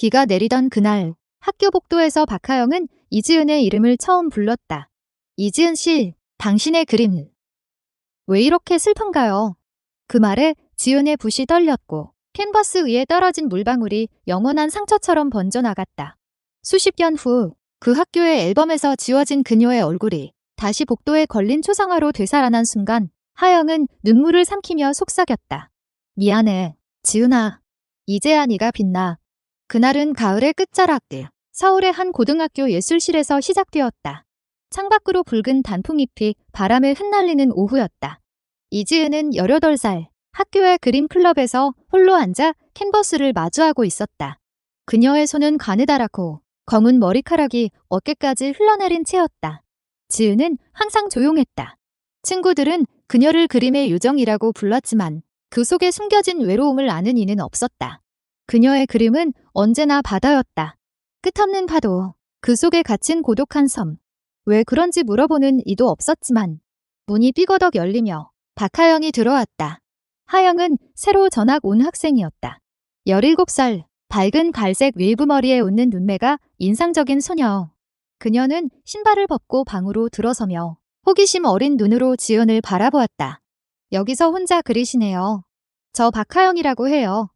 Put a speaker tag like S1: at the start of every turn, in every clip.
S1: 비가 내리던 그날 학교 복도에서 박하영은 이지은의 이름을 처음 불렀다. 이지은 씨, 당신의 그림. 왜 이렇게 슬픈가요? 그 말에 지은의 붓이 떨렸고 캔버스 위에 떨어진 물방울이 영원한 상처처럼 번져나갔다. 수십 년 후 그 학교의 앨범에서 지워진 그녀의 얼굴이 다시 복도에 걸린 초상화로 되살아난 순간 하영은 눈물을 삼키며 속삭였다. 미안해, 지은아. 이제야 네가 빛나. 그날은 가을의 끝자락들 서울의 한 고등학교 예술실에서 시작되었다. 창밖으로 붉은 단풍잎이 바람에 흩날리는 오후였다. 이지은은 18살 학교의 그림 클럽에서 홀로 앉아 캔버스를 마주하고 있었다. 그녀의 손은 가느다랗고 검은 머리카락이 어깨까지 흘러내린 채였다. 지은은 항상 조용했다. 친구들은 그녀를 그림의 요정이라고 불렀지만 그 속에 숨겨진 외로움을 아는 이는 없었다. 그녀의 그림은 언제나 바다였다. 끝없는 파도, 그 속에 갇힌 고독한 섬. 왜 그런지 물어보는 이도 없었지만 문이 삐거덕 열리며 박하영이 들어왔다. 하영은 새로 전학 온 학생이었다. 17살, 밝은 갈색 웨이브 머리에 웃는 눈매가 인상적인 소녀. 그녀는 신발을 벗고 방으로 들어서며 호기심 어린 눈으로 지은을 바라보았다. 여기서 혼자 그리시네요. 저 박하영이라고 해요.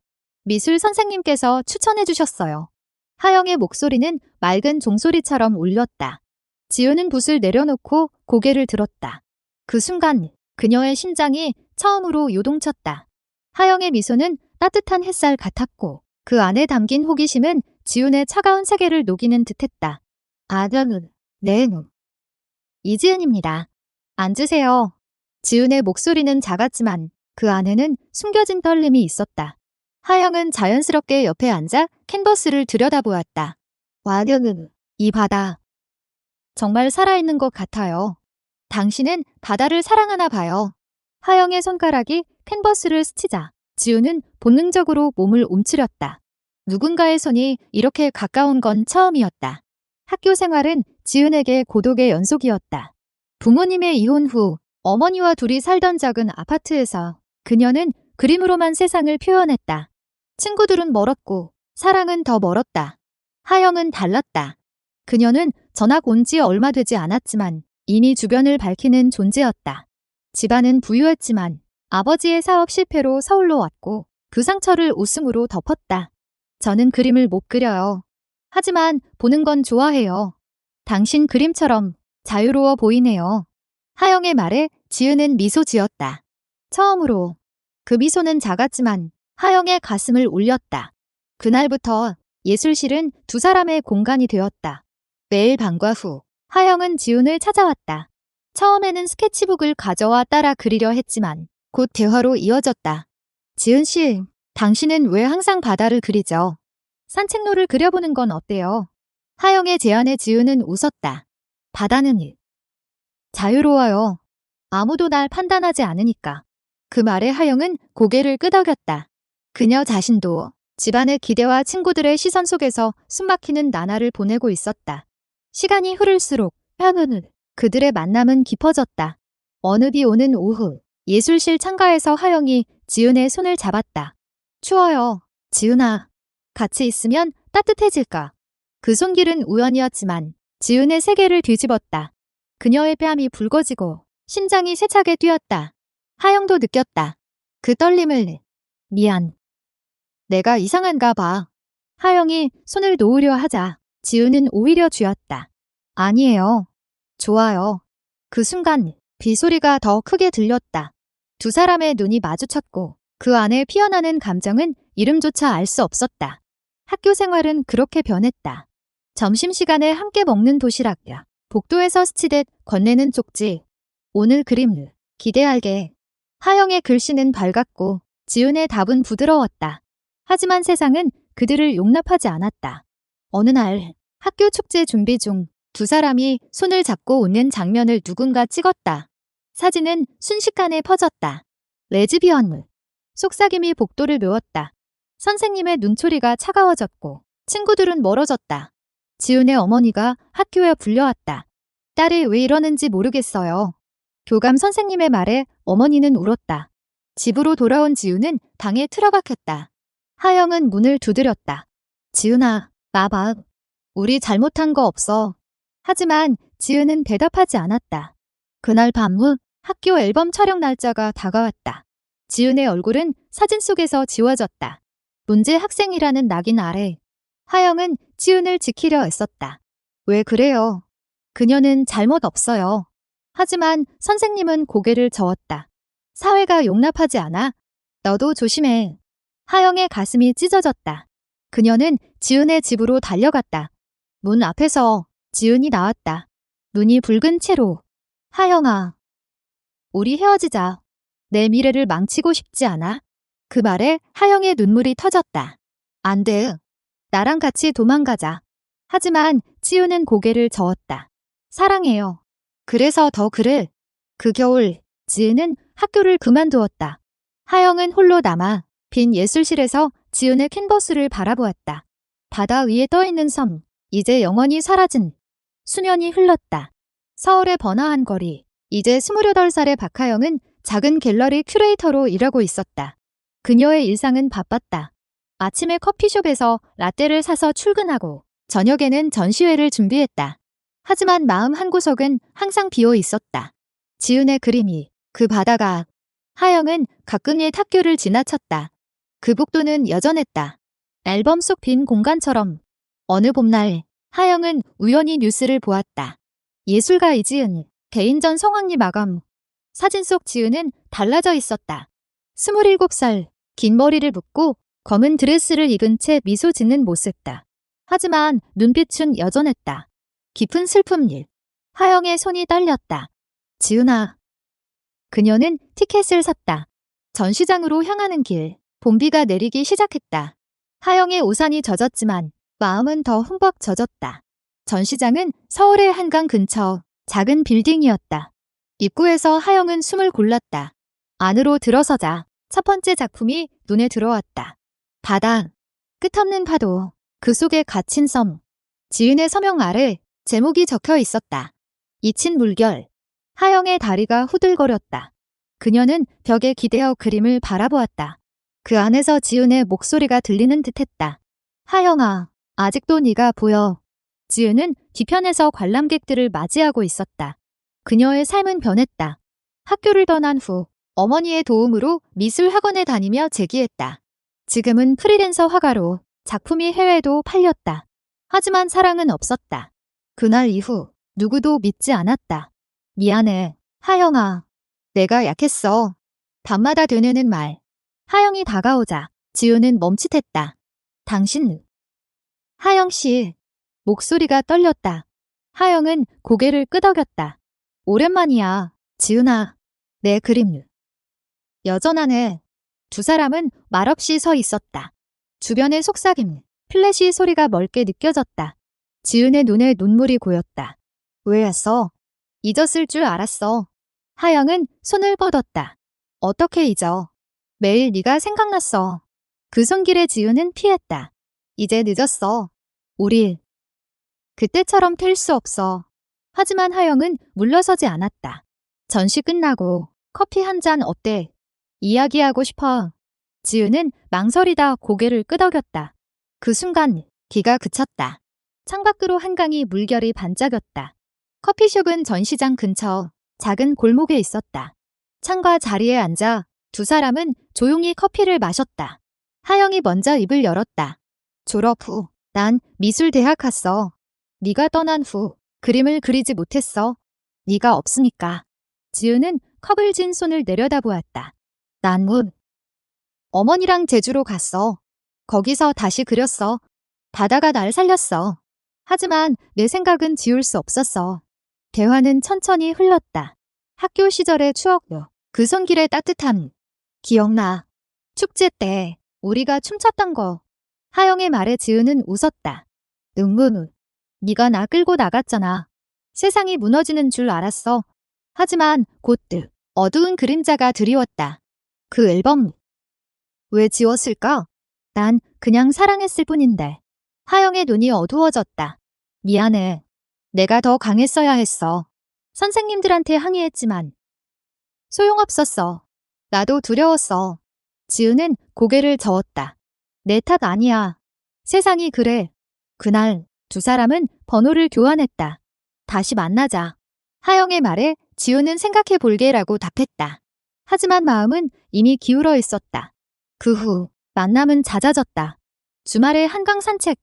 S1: 미술 선생님께서 추천해 주셨어요. 하영의 목소리는 맑은 종소리처럼 울렸다. 지우는 붓을 내려놓고 고개를 들었다. 그 순간 그녀의 심장이 처음으로 요동쳤다. 하영의 미소는 따뜻한 햇살 같았고 그 안에 담긴 호기심은 지훈의 차가운 세계를 녹이는 듯했다. 아들은 네. 이지은입니다. 앉으세요. 지훈의 목소리는 작았지만 그 안에는 숨겨진 떨림이 있었다. 하영은 자연스럽게 옆에 앉아 캔버스를 들여다보았다. 와려는 이 바다. 정말 살아있는 것 같아요. 당신은 바다를 사랑하나 봐요. 하영의 손가락이 캔버스를 스치자 지우는 본능적으로 몸을 움츠렸다. 누군가의 손이 이렇게 가까운 건 처음이었다. 학교 생활은 지은에게 고독의 연속이었다. 부모님의 이혼 후 어머니와 둘이 살던 작은 아파트에서 그녀는 그림으로만 세상을 표현했다. 친구들은 멀었고 사랑은 더 멀었다. 하영은 달랐다. 그녀는 전학 온 지 얼마 되지 않았지만 이미 주변을 밝히는 존재였다. 집안은 부유했지만 아버지의 사업 실패로 서울로 왔고 그 상처를 웃음으로 덮었다. 저는 그림을 못 그려요. 하지만 보는 건 좋아해요. 당신 그림처럼 자유로워 보이네요. 하영의 말에 지은은 미소 지었다. 처음으로 그 미소는 작았지만 하영의 가슴을 울렸다. 그날부터 예술실은 두 사람의 공간이 되었다. 매일 방과 후 하영은 지훈을 찾아왔다. 처음에는 스케치북을 가져와 따라 그리려 했지만 곧 대화로 이어졌다. 지은 씨, 당신은 왜 항상 바다를 그리죠? 산책로를 그려보는 건 어때요? 하영의 제안에 지은은 웃었다. 바다는 일. 자유로워요. 아무도 날 판단하지 않으니까. 그 말에 하영은 고개를 끄덕였다. 그녀 자신도 집안의 기대와 친구들의 시선 속에서 숨막히는 나날을 보내고 있었다. 시간이 흐를수록 하영은 그들의 만남은 깊어졌다. 어느 비 오는 오후 예술실 창가에서 하영이 지은의 손을 잡았다. 추워요. 지은아. 같이 있으면 따뜻해질까. 그 손길은 우연이었지만 지은의 세계를 뒤집었다. 그녀의 뺨이 붉어지고 심장이 세차게 뛰었다. 하영도 느꼈다. 그 떨림을. 미안. 내가 이상한가 봐. 하영이 손을 놓으려 하자 지은은 오히려 쥐었다. 아니에요. 좋아요. 그 순간 비소리가 더 크게 들렸다. 두 사람의 눈이 마주쳤고 그 안에 피어나는 감정은 이름조차 알 수 없었다. 학교 생활은 그렇게 변했다. 점심시간에 함께 먹는 도시락야. 복도에서 스치듯 건네는 쪽지. 오늘 그림 기대할게. 하영의 글씨는 밝았고 지은의 답은 부드러웠다. 하지만 세상은 그들을 용납하지 않았다. 어느 날 학교 축제 준비 중 두 사람이 손을 잡고 웃는 장면을 누군가 찍었다. 사진은 순식간에 퍼졌다. 레즈비언물. 속삭임이 복도를 메웠다. 선생님의 눈초리가 차가워졌고 친구들은 멀어졌다. 지은의 어머니가 학교에 불려왔다. 딸이 왜 이러는지 모르겠어요. 교감 선생님의 말에 어머니는 울었다. 집으로 돌아온 지우는 방에 틀어박혔다. 하영은 문을 두드렸다. 지은아, 나봐. 우리 잘못한 거 없어. 하지만 지은은 대답하지 않았다. 그날 밤 후 학교 앨범 촬영 날짜가 다가왔다. 지은의 얼굴은 사진 속에서 지워졌다. 문제 학생이라는 낙인 아래 하영은 지은을 지키려 애썼다. 왜 그래요? 그녀는 잘못 없어요. 하지만 선생님은 고개를 저었다. 사회가 용납하지 않아. 너도 조심해. 하영의 가슴이 찢어졌다. 그녀는 지은의 집으로 달려갔다. 문 앞에서 지은이 나왔다. 눈이 붉은 채로. 하영아. 우리 헤어지자. 내 미래를 망치고 싶지 않아. 그 말에 하영의 눈물이 터졌다. 안 돼. 나랑 같이 도망가자. 하지만 지우는 고개를 저었다. 사랑해요. 그래서 더 그래. 그 겨울 지은은 학교를 그만두었다. 하영은 홀로 남아 빈 예술실에서 지은의 캔버스를 바라보았다. 바다 위에 떠있는 섬, 이제 영원히 사라진 수년이 흘렀다. 서울의 번화한 거리, 이제 28살의 박하영은 작은 갤러리 큐레이터로 일하고 있었다. 그녀의 일상은 바빴다. 아침에 커피숍에서 라떼를 사서 출근하고 저녁에는 전시회를 준비했다. 하지만 마음 한구석은 항상 비어 있었다. 지은의 그림이 그 바다가 하영은 가끔 옛 학교를 지나쳤다. 그 복도는 여전했다. 앨범 속 빈 공간처럼 어느 봄날 하영은 우연히 뉴스를 보았다. 예술가 이지은 개인전 성황리 마감 사진 속 지은은 달라져 있었다. 27살 긴 머리를 묶고 검은 드레스를 입은 채 미소 짓는 모습다. 하지만 눈빛은 여전했다. 깊은 슬픔 일. 하영의 손이 떨렸다. 지은아. 그녀는 티켓을 샀다. 전시장으로 향하는 길. 봄비가 내리기 시작했다. 하영의 우산이 젖었지만 마음은 더 흠뻑 젖었다. 전시장은 서울의 한강 근처 작은 빌딩이었다. 입구에서 하영은 숨을 골랐다. 안으로 들어서자 첫 번째 작품이 눈에 들어왔다. 바다, 끝없는 파도, 그 속에 갇힌 섬. 지은의 서명 아래 제목이 적혀 있었다. 잊힌 물결. 하영의 다리가 후들거렸다. 그녀는 벽에 기대어 그림을 바라보았다. 그 안에서 지은의 목소리가 들리는 듯했다. 하영아, 아직도 네가 보여. 지은은 뒤편에서 관람객들을 맞이하고 있었다. 그녀의 삶은 변했다. 학교를 떠난 후 어머니의 도움으로 미술 학원에 다니며 재기했다. 지금은 프리랜서 화가로 작품이 해외도 팔렸다. 하지만 사랑은 없었다. 그날 이후 누구도 믿지 않았다. 미안해, 하영아. 내가 약했어. 밤마다 되뇌는 말. 하영이 다가오자 지우는 멈칫했다. 당신. 하영 씨. 목소리가 떨렸다. 하영은 고개를 끄덕였다. 오랜만이야, 지은아. 내 그림. 여전하네. 두 사람은 말없이 서 있었다. 주변의 속삭임, 플래시 소리가 멀게 느껴졌다. 지은의 눈에 눈물이 고였다. 왜 왔어? 잊었을 줄 알았어. 하영은 손을 뻗었다. 어떻게 잊어? 매일 네가 생각났어. 그 손길에 지은은 피했다. 이제 늦었어. 우리 그때처럼 될수 없어. 하지만 하영은 물러서지 않았다. 전시 끝나고 커피 한 잔 어때? 이야기하고 싶어. 지우는 망설이다 고개를 끄덕였다. 그 순간 기가 그쳤다. 창밖으로 한강이 물결이 반짝였다. 커피숍은 전시장 근처 작은 골목에 있었다. 창과 자리에 앉아 두 사람은 조용히 커피를 마셨다. 하영이 먼저 입을 열었다. 졸업 후 난 미술대학 갔어. 네가 떠난 후 그림을 그리지 못했어. 네가 없으니까. 지우는 컵을 진 손을 내려다보았다. 난 문. 어머니랑 제주로 갔어. 거기서 다시 그렸어. 바다가 날 살렸어. 하지만 내 생각은 지울 수 없었어. 대화는 천천히 흘렀다. 학교 시절의 추억요. 그 손길의 따뜻함. 기억나. 축제 때 우리가 춤췄던 거. 하영의 말에 지은은 웃었다. 은근우. 네가 나 끌고 나갔잖아. 세상이 무너지는 줄 알았어. 하지만 곧들 어두운 그림자가 드리웠다. 그 앨범. 왜 지웠을까? 난 그냥 사랑했을 뿐인데. 하영의 눈이 어두워졌다. 미안해. 내가 더 강했어야 했어. 선생님들한테 항의했지만 소용없었어. 나도 두려웠어. 지은은 고개를 저었다. 내 탓 아니야. 세상이 그래. 그날 두 사람은 번호를 교환했다. 다시 만나자. 하영의 말에 지우는 생각해 볼게라고 답했다. 하지만 마음은 이미 기울어 있었다. 그 후 만남은 잦아졌다. 주말에 한강 산책,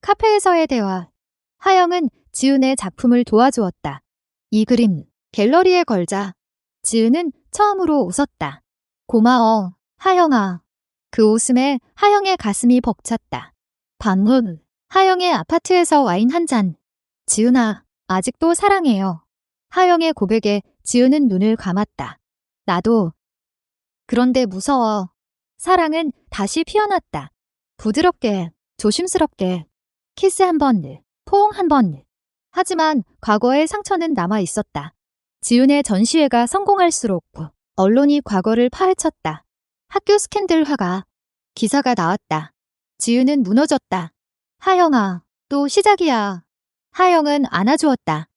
S1: 카페에서의 대화. 하영은 지은의 작품을 도와주었다. 이 그림 갤러리에 걸자. 지은은 처음으로 웃었다. 고마워, 하영아. 그 웃음에 하영의 가슴이 벅찼다. 밤문 하영의 아파트에서 와인 한 잔. 지은아, 아직도 사랑해요. 하영의 고백에 지은은 눈을 감았다. 나도. 그런데 무서워. 사랑은 다시 피어났다. 부드럽게, 조심스럽게. 키스 한 번, 포옹 한 번. 하지만 과거의 상처는 남아 있었다. 지은의 전시회가 성공할수록 언론이 과거를 파헤쳤다. 학교 스캔들 화가 기사가 나왔다. 지은은 무너졌다. 하영아, 또 시작이야. 하영은 안아주었다.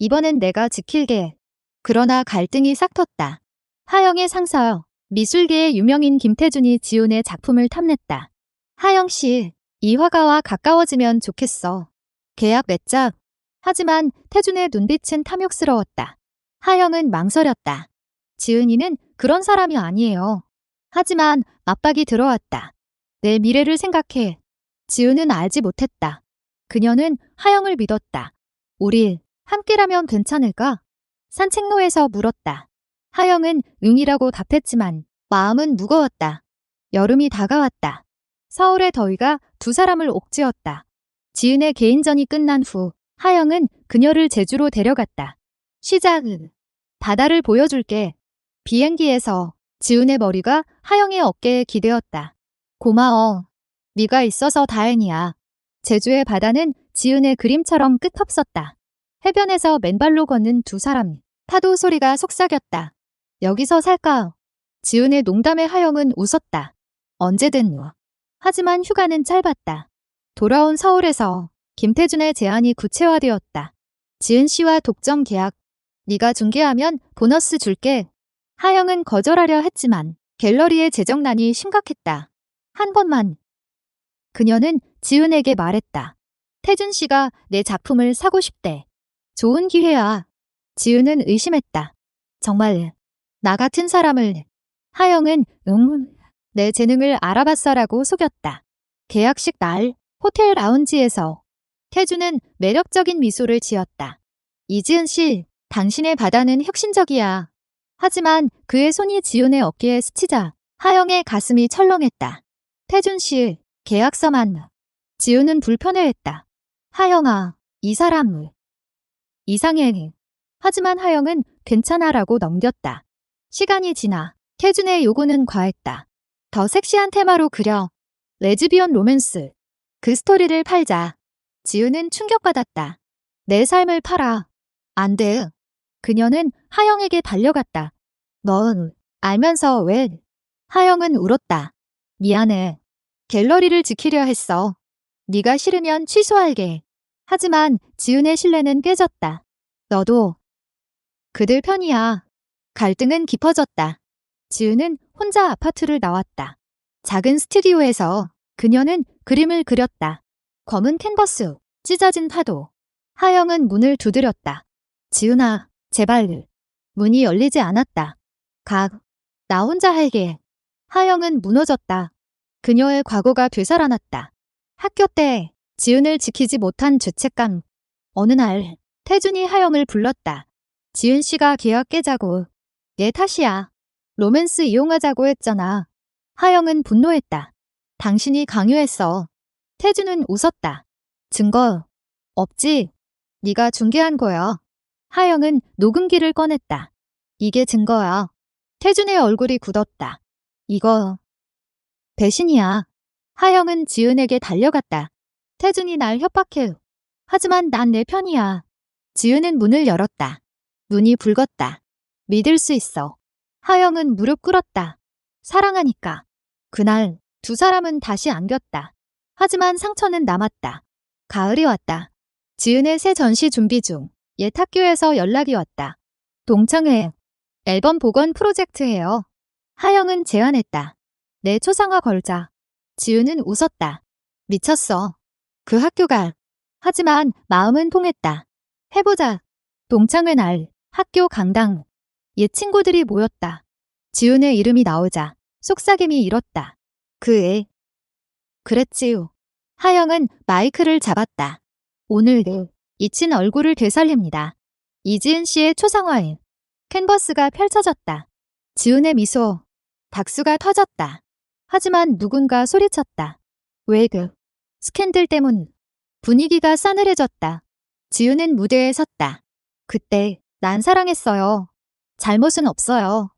S1: 이번엔 내가 지킬게. 그러나 갈등이 싹텄다. 하영의 상사, 미술계의 유명인 김태준이 지훈의 작품을 탐냈다. 하영 씨, 이 화가와 가까워지면 좋겠어. 계약 맺자. 하지만 태준의 눈빛은 탐욕스러웠다. 하영은 망설였다. 지은이는 그런 사람이 아니에요. 하지만 압박이 들어왔다. 내 미래를 생각해. 지은은 알지 못했다. 그녀는 하영을 믿었다. 우리 함께라면 괜찮을까? 산책로에서 물었다. 하영은 응이라고 답했지만 마음은 무거웠다. 여름이 다가왔다. 서울의 더위가 두 사람을 옥죄었다. 지은의 개인전이 끝난 후 하영은 그녀를 제주로 데려갔다. 시작은 바다를 보여줄게. 비행기에서 지은의 머리가 하영의 어깨에 기대었다. 고마워. 네가 있어서 다행이야. 제주의 바다는 지은의 그림처럼 끝없었다. 해변에서 맨발로 걷는 두 사람. 파도 소리가 속삭였다. 여기서 살까? 지은의 농담에 하영은 웃었다. 언제든 와. 하지만 휴가는 짧았다. 돌아온 서울에서 김태준의 제안이 구체화되었다. 지은 씨와 독점 계약. 네가 중개하면 보너스 줄게. 하영은 거절하려 했지만 갤러리의 재정난이 심각했다. 한 번만. 그녀는 지은에게 말했다. 태준 씨가 내 작품을 사고 싶대. 좋은 기회야. 지은은 의심했다. 정말 나 같은 사람을 하영은 응, 내 재능을 알아봤어라고 속였다. 계약식 날 호텔 라운지에서 태주는 매력적인 미소를 지었다. 이지은 씨, 당신의 바다는 혁신적이야. 하지만 그의 손이 지은의 어깨에 스치자 하영의 가슴이 철렁했다. 태준 씨, 계약서만. 지은은 불편해했다. 하영아, 이 사람. 이상해. 하지만 하영은 괜찮아라고 넘겼다. 시간이 지나 태준의 요구는 과했다. 더 섹시한 테마로 그려. 레즈비언 로맨스. 그 스토리를 팔자. 지우는 충격받았다. 내 삶을 팔아. 안 돼. 그녀는 하영에게 달려갔다. 넌 알면서 왜? 하영은 울었다. 미안해. 갤러리를 지키려 했어. 네가 싫으면 취소할게. 하지만 지은의 신뢰는 깨졌다. 너도 그들 편이야. 갈등은 깊어졌다. 지은은 혼자 아파트를 나왔다. 작은 스튜디오에서 그녀는 그림을 그렸다. 검은 캔버스, 찢어진 파도. 하영은 문을 두드렸다. 지은아, 제발. 문이 열리지 않았다. 각, 나 혼자 할게. 하영은 무너졌다. 그녀의 과거가 되살아났다. 학교 때 지은을 지키지 못한 죄책감. 어느 날 태준이 하영을 불렀다. 지은 씨가 계약 깨자고 내 탓이야. 로맨스 이용하자고 했잖아. 하영은 분노했다. 당신이 강요했어. 태주는 웃었다. 증거 없지? 네가 중개한 거야. 하영은 녹음기를 꺼냈다. 이게 증거야. 태준의 얼굴이 굳었다. 이거 배신이야. 하영은 지은에게 달려갔다. 태준이 날 협박해. 하지만 난 내 편이야. 지은은 문을 열었다. 눈이 붉었다. 믿을 수 있어. 하영은 무릎 꿇었다. 사랑하니까. 그날 두 사람은 다시 안겼다. 하지만 상처는 남았다. 가을이 왔다. 지은의 새 전시 준비 중. 옛 학교에서 연락이 왔다. 동창회. 앨범 복원 프로젝트예요. 하영은 제안했다. 내 초상화 걸자. 지은은 웃었다. 미쳤어. 그 학교가. 하지만 마음은 통했다. 해보자. 동창회 날 학교 강당. 옛 친구들이 모였다. 지훈의 이름이 나오자 속삭임이 일었다. 그 애. 그랬지요. 하영은 마이크를 잡았다. 오늘도 잊힌 얼굴을 되살립니다. 이지은 씨의 초상화에 캔버스가 펼쳐졌다. 지은의 미소, 박수가 터졌다. 하지만 누군가 소리쳤다. 왜 그? 스캔들 때문. 분위기가 싸늘해졌다. 지은은 무대에 섰다. 그때 난 사랑했어요. 잘못은 없어요.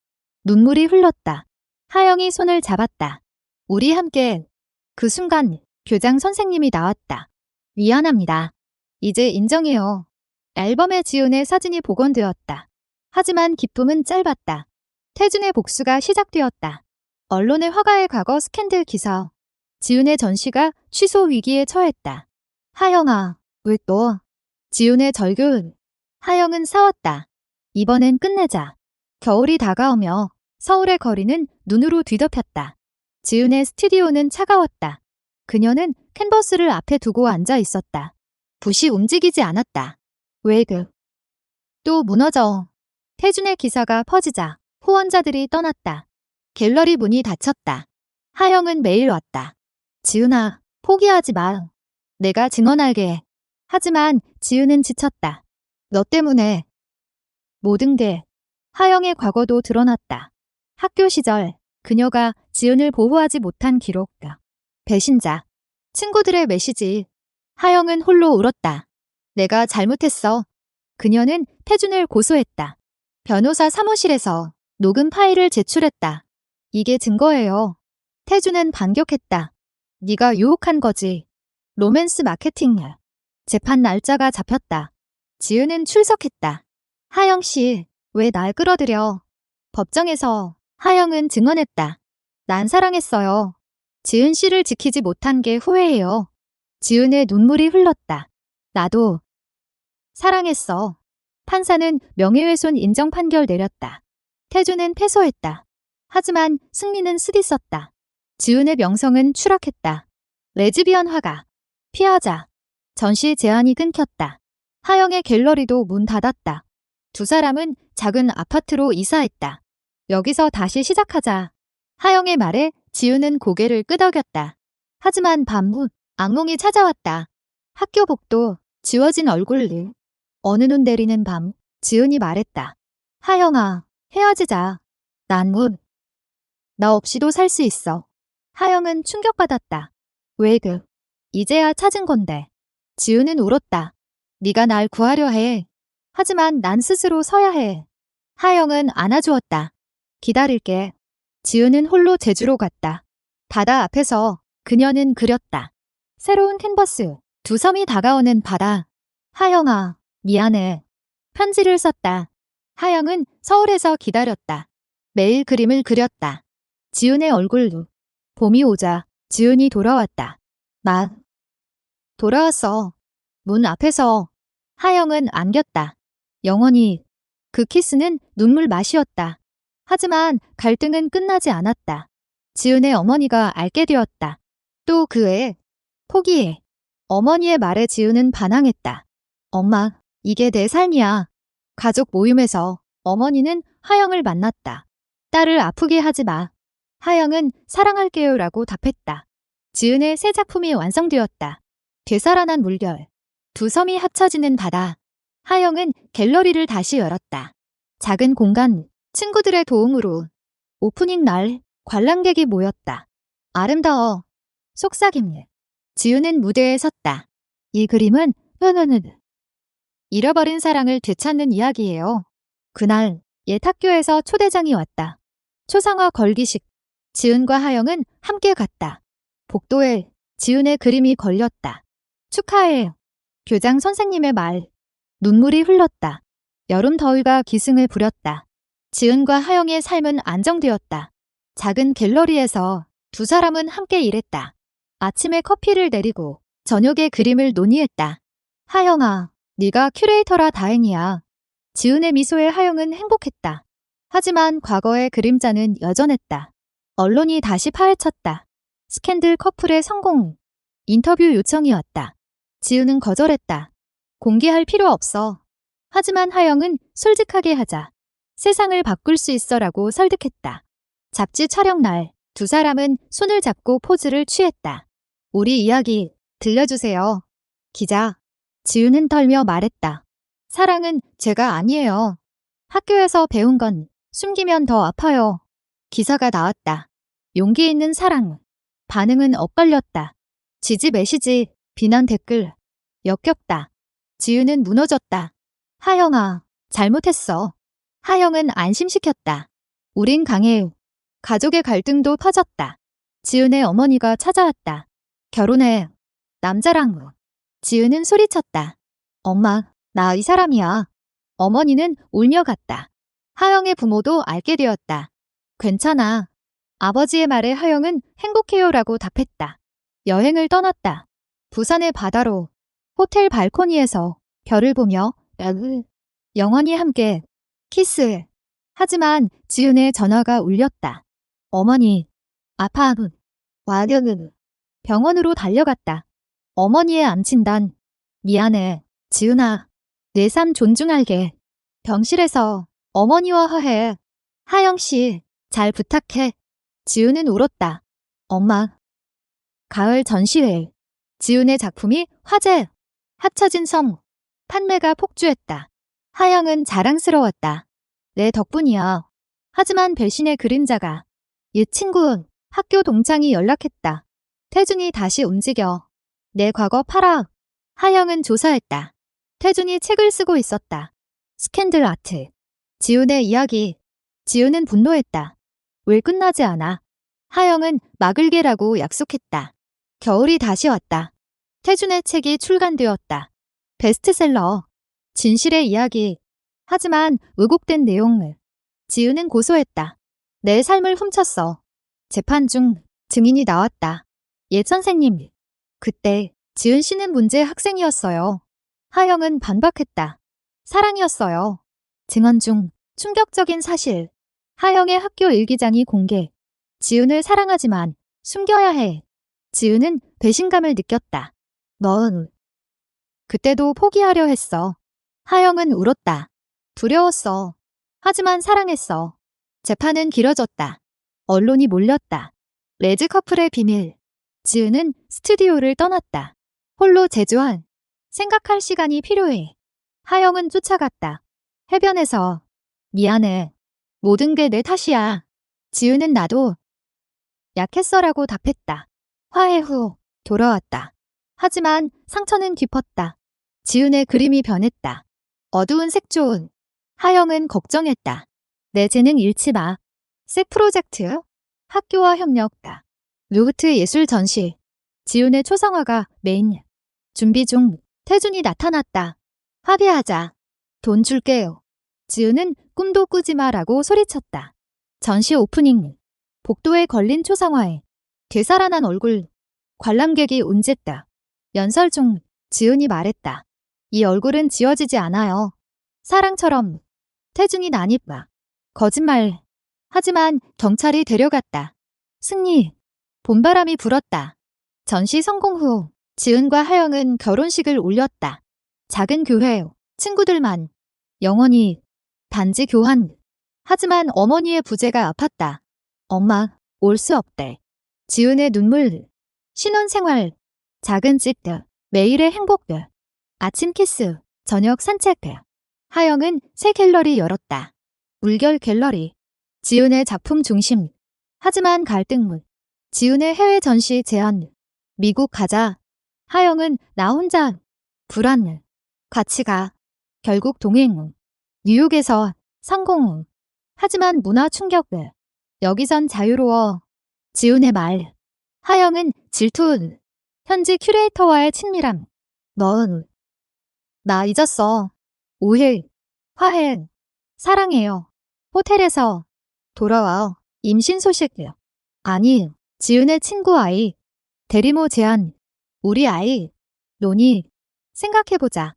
S1: 눈물이 흘렀다. 하영이 손을 잡았다. 우리 함께. 그 순간 교장 선생님이 나왔다. 미안합니다. 이제 인정해요. 앨범에 지은의 사진이 복원되었다. 하지만 기쁨은 짧았다. 태준의 복수가 시작되었다. 언론의 화가의 과거 스캔들 기사. 지은의 전시가 취소 위기에 처했다. 하영아, 왜 또? 지은의 절규. 하영은 싸웠다. 이번엔 끝내자. 겨울이 다가오며 서울의 거리는 눈으로 뒤덮였다. 지은의 스튜디오는 차가웠다. 그녀는 캔버스를 앞에 두고 앉아 있었다. 붓이 움직이지 않았다. 왜 그? 또 무너져. 태준의 기사가 퍼지자 후원자들이 떠났다. 갤러리 문이 닫혔다. 하영은 매일 왔다. 지은아, 포기하지 마. 내가 증언할게. 해. 하지만 지은은 지쳤다. 너 때문에. 모든 게 하영의 과거도 드러났다. 학교 시절 그녀가 지은을 보호하지 못한 기록. 배신자. 친구들의 메시지. 하영은 홀로 울었다. 내가 잘못했어. 그녀는 태준을 고소했다. 변호사 사무실에서 녹음 파일을 제출했다. 이게 증거예요. 태준은 반격했다. 네가 유혹한 거지. 로맨스 마케팅이야. 재판 날짜가 잡혔다. 지은은 출석했다. 하영 씨, 왜 날 끌어들여? 법정에서 하영은 증언했다. 난 사랑했어요. 지은 씨를 지키지 못한 게 후회해요. 지은의 눈물이 흘렀다. 나도 사랑했어. 판사는 명예훼손 인정 판결 내렸다. 태주는 패소했다. 하지만 승리는 쓰디썼다. 지은의 명성은 추락했다. 레즈비언 화가 피하자. 전시 제한이 끊겼다. 하영의 갤러리도 문 닫았다. 두 사람은 작은 아파트로 이사했다. 여기서 다시 시작하자. 하영의 말에 지우는 고개를 끄덕였다. 하지만 밤후 악몽이 찾아왔다. 학교 복도, 지워진 얼굴을 어느 눈 내리는 밤, 지은이 말했다. 하영아, 헤어지자. 난 문. 나 없이도 살 수 있어. 하영은 충격받았다. 왜 그? 이제야 찾은 건데. 지은은 울었다. 네가 날 구하려 해. 하지만 난 스스로 서야 해. 하영은 안아주었다. 기다릴게. 지은은 홀로 제주로 갔다. 바다 앞에서 그녀는 그렸다. 새로운 캔버스, 두 섬이 다가오는 바다. 하영아, 미안해. 편지를 썼다. 하영은 서울에서 기다렸다. 매일 그림을 그렸다. 지은의 얼굴로. 봄이 오자 지은이 돌아왔다. 나 돌아왔어. 문 앞에서 하영은 안겼다. 영원히 그 키스는 눈물 맛이었다. 하지만 갈등은 끝나지 않았다. 지은의 어머니가 알게 되었다. 또 그의 포기해. 어머니의 말에 지은은 반항했다. 엄마, 이게 내 삶이야. 가족 모임에서 어머니는 하영을 만났다. 딸을 아프게 하지 마. 하영은 사랑할게요 라고 답했다. 지은의 새 작품이 완성되었다. 되살아난 물결. 두 섬이 합쳐지는 바다. 하영은 갤러리를 다시 열었다. 작은 공간, 친구들의 도움으로 오프닝 날 관람객이 모였다. 아름다워. 속삭임을. 지우는 무대에 섰다. 이 그림은 흐느느 잃어버린 사랑을 되찾는 이야기예요. 그날 옛 학교에서 초대장이 왔다. 초상화 걸기식. 지은과 하영은 함께 갔다. 복도에 지은의 그림이 걸렸다. 축하해. 교장 선생님의 말. 눈물이 흘렀다. 여름 더위가 기승을 부렸다. 지은과 하영의 삶은 안정되었다. 작은 갤러리에서 두 사람은 함께 일했다. 아침에 커피를 내리고 저녁에 그림을 논의했다. 하영아, 네가 큐레이터라 다행이야. 지은의 미소에 하영은 행복했다. 하지만 과거의 그림자는 여전했다. 언론이 다시 파헤쳤다. 스캔들 커플의 성공. 인터뷰 요청이 왔다. 지우는 거절했다. 공개할 필요 없어. 하지만 하영은 솔직하게 하자. 세상을 바꿀 수 있어라고 설득했다. 잡지 촬영 날, 두 사람은 손을 잡고 포즈를 취했다. 우리 이야기 들려주세요. 기자. 지우는 떨며 말했다. 사랑은 죄가 아니에요. 학교에서 배운 건 숨기면 더 아파요. 기사가 나왔다. 용기 있는 사랑. 반응은 엇갈렸다. 지지 메시지, 비난 댓글. 역겹다. 지우는 무너졌다. 하영아, 잘못했어. 하영은 안심시켰다. 우린 강해. 가족의 갈등도 터졌다. 지은의 어머니가 찾아왔다. 결혼해. 남자랑. 지은은 소리쳤다. 엄마, 나 이 사람이야. 어머니는 울며 갔다. 하영의 부모도 알게 되었다. 괜찮아. 아버지의 말에 하영은 행복해요라고 답했다. 여행을 떠났다. 부산의 바다로 호텔 발코니에서 별을 보며 으, 영원히 함께 키스. 하지만 지은의 전화가 울렸다. 어머니, 아파. 와려는 병원으로 달려갔다. 어머니의 암진단. 미안해, 지은아. 내 삶 존중할게. 병실에서 어머니와 화해. 하영 씨, 잘 부탁해. 지은은 울었다. 엄마. 가을 전시회. 지은의 작품이 화제. 합쳐진 성. 판매가 폭주했다. 하영은 자랑스러웠다. 내 덕분이야. 하지만 배신의 그림자가. 옛 친구, 학교 동창이 연락했다. 태준이 다시 움직여. 내 과거 팔아. 하영은 조사했다. 태준이 책을 쓰고 있었다. 스캔들 아트. 지훈의 이야기. 지훈은 분노했다. 왜 끝나지 않아? 하영은 막을게라고 약속했다. 겨울이 다시 왔다. 태준의 책이 출간되었다. 베스트셀러. 진실의 이야기. 하지만 왜곡된 내용을. 지은은 고소했다. 내 삶을 훔쳤어. 재판 중 증인이 나왔다. 옛 선생님. 그때 지은 씨는 문제 학생이었어요. 하영은 반박했다. 사랑이었어요. 증언 중 충격적인 사실. 하영의 학교 일기장이 공개. 지은을 사랑하지만 숨겨야 해. 지은은 배신감을 느꼈다. 넌 그때도 포기하려 했어. 하영은 울었다. 두려웠어. 하지만 사랑했어. 재판은 길어졌다. 언론이 몰렸다. 레즈 커플의 비밀. 지은은 스튜디오를 떠났다. 홀로 제주한. 생각할 시간이 필요해. 하영은 쫓아갔다. 해변에서. 미안해. 모든 게 내 탓이야. 지은은 나도 약했어라고 답했다. 화해 후 돌아왔다. 하지만 상처는 깊었다. 지은의 그림이 변했다. 어두운 색조은. 하영은 걱정했다. 내 재능 잃지 마. 색 프로젝트. 학교와 협력 다. 루트 예술 전시. 지훈의 초상화가 메인. 준비 중. 태준이 나타났다. 합의하자. 돈 줄게요. 지훈은 꿈도 꾸지 마라고 소리쳤다. 전시 오프닝. 복도에 걸린 초상화에 되살아난 얼굴. 관람객이 운쨌다. 연설 중 지훈이 말했다. 이 얼굴은 지워지지 않아요. 사랑처럼. 태준이 난입봐. 거짓말. 하지만 경찰이 데려갔다. 승리. 봄바람이 불었다. 전시 성공 후 지은과 하영은 결혼식을 올렸다. 작은 교회, 친구들만. 영원히 단지 교환. 하지만 어머니의 부재가 아팠다. 엄마, 올 수 없대. 지은의 눈물. 신혼생활. 작은 집들. 매일의 행복들. 아침 키스. 저녁 산책. 하영은 새 갤러리 열었다. 물결 갤러리. 지훈의 작품 중심. 하지만 갈등물. 지훈의 해외 전시 제안. 미국 가자. 하영은 나 혼자. 불안. 같이 가. 결국 동행. 뉴욕에서 성공. 하지만 문화 충격을. 여기선 자유로워. 지훈의 말. 하영은 질투. 현지 큐레이터와의 친밀함. 넌. 나 잊었어. 오해. 화해. 사랑해요. 호텔에서 돌아와. 임신 소식이요. 아니, 지은의 친구 아이. 대리모 제안. 우리 아이. 논의. 생각해보자.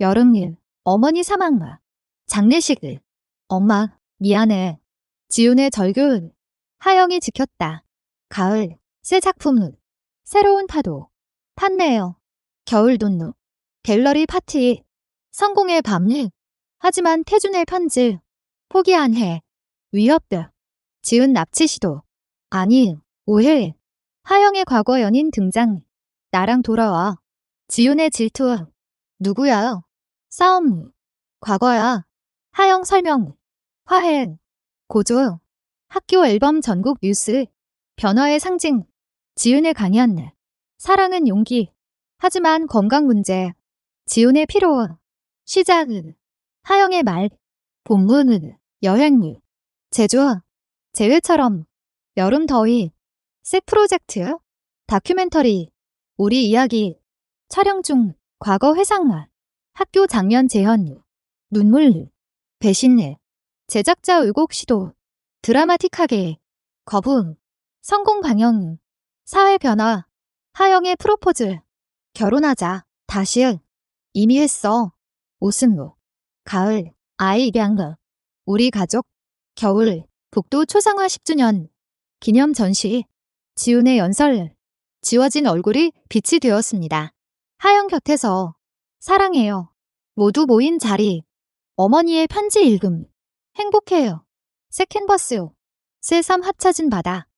S1: 여름일. 어머니 사망마. 장례식을. 엄마, 미안해. 지훈의 절교은. 하영이 지켰다. 가을. 새 작품은. 새로운 파도. 판매요. 겨울 돈누. 갤러리 파티. 성공의 밤일. 하지만 태준의 편지. 포기한 해. 위협들. 지은 납치 시도. 아니, 오해. 하영의 과거 연인 등장. 나랑 돌아와. 지훈의 질투. 누구야? 싸움. 과거야. 하영 설명. 화해. 고조. 학교 앨범 전국 뉴스. 변화의 상징. 지훈의 강연. 사랑은 용기. 하지만 건강 문제. 지훈의 피로. 시작은. 하영의 말. 본문은. 여행. 제주. 제외처럼. 여름 더위. 색 프로젝트. 다큐멘터리. 우리 이야기. 촬영 중. 과거 회상말. 학교 장면 재현. 눈물. 배신내. 제작자 의곡 시도. 드라마틱하게. 거부. 성공 방영. 사회 변화. 하영의 프로포즈. 결혼하자. 다시. 이미 했어. 오승우. 가을. 아이 입양. 우리 가족. 겨울. 북도 초상화 10주년. 기념 전시. 지훈의 연설. 지워진 얼굴이 빛이 되었습니다. 하영 곁에서. 사랑해요. 모두 모인 자리. 어머니의 편지 읽음. 행복해요. 세캔버스요. 새삼 합쳐진 바다.